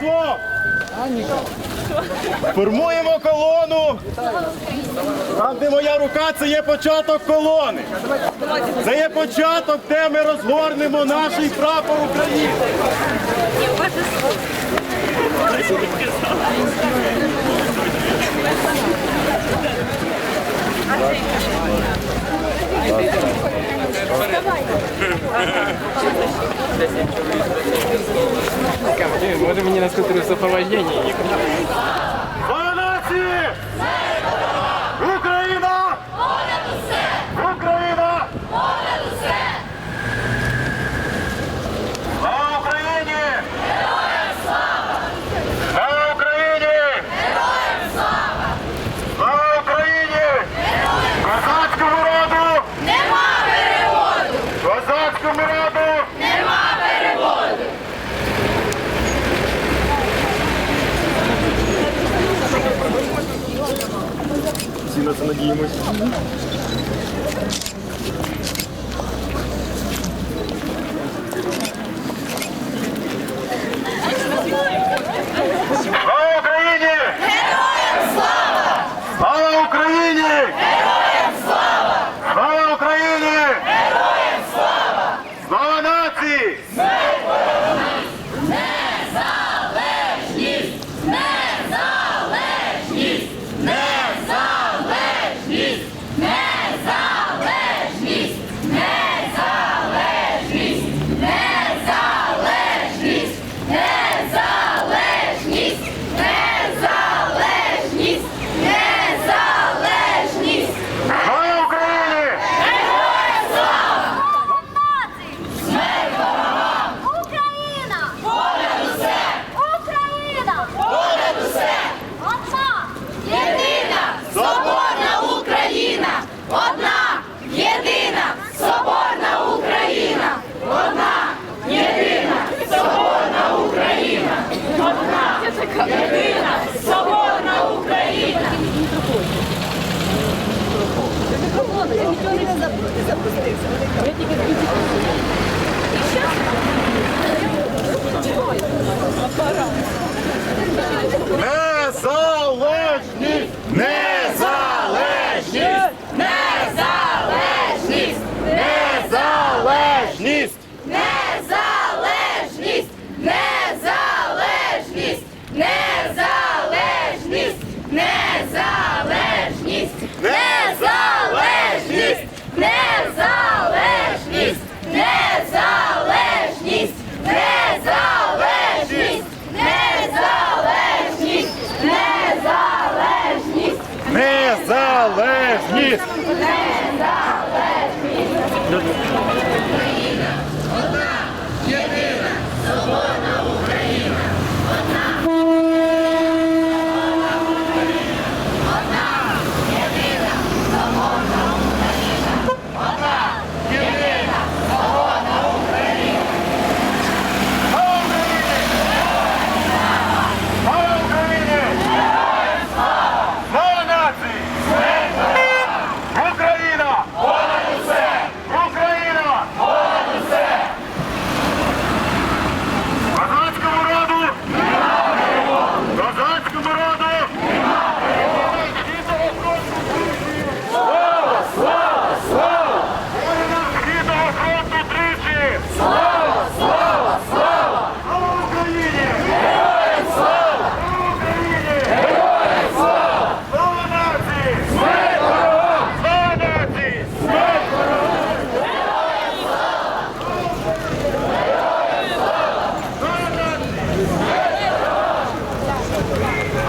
Товариство! Формуємо колону. Там, де моя рука, це є початок колони. Це є початок, де ми розгорнемо наш прапор України. Давай. не на скутере сопровождение никуда. Слава нації! Україна! Понад усе! Україна! Понад усе! Слава Україні! Героям слава! Слава Україні! Героям слава! на Україні! Героям слава! Козацькому роду! Нема переводу! Козацькому роду! На це надіємось. Залежить!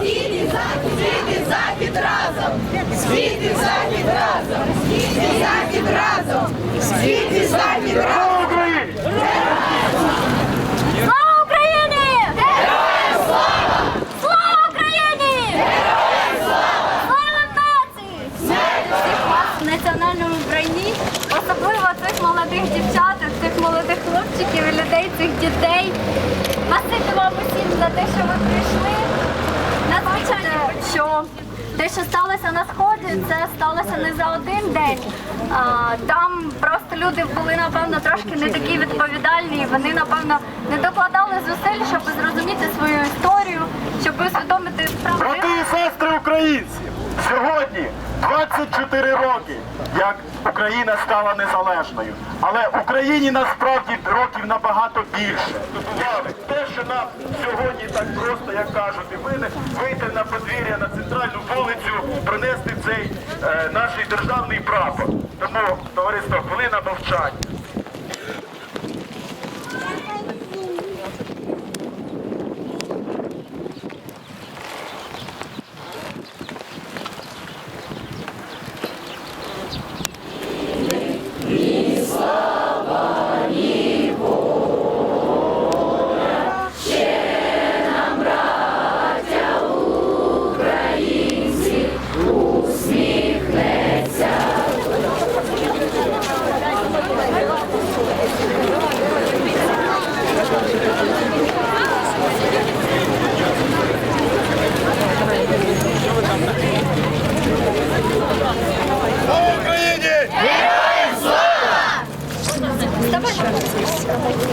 Схід і захід, схід і захід разом, схід і захід разом, схід і захід разом, схід і захід разом. Слава Україні! Героям слава! Слава Україні! Героям слава! Слава нації! Особливо цих молодих дівчат, цих молодих хлопчиків людей, цих дітей. Спасибі вам усім за те, що ви прийшли. Що те, що сталося на сході, це сталося не за один день. Там просто люди були, напевно, трошки не такі відповідальні. Вони, напевно, не докладали зусиль, щоб зрозуміти свою історію, щоб усвідомити справу. Брати і сестри українці, сьогодні 24 роки, як Україна стала незалежною. Але Україні насправді років набагато більше. Те, що нам сьогодні так просто, як кажуть, і вийти на подвір'я на центральну вулицю, пронести цей е, наш державний прапор. Тому, товариство, хвилина мовчання. Слава Україні!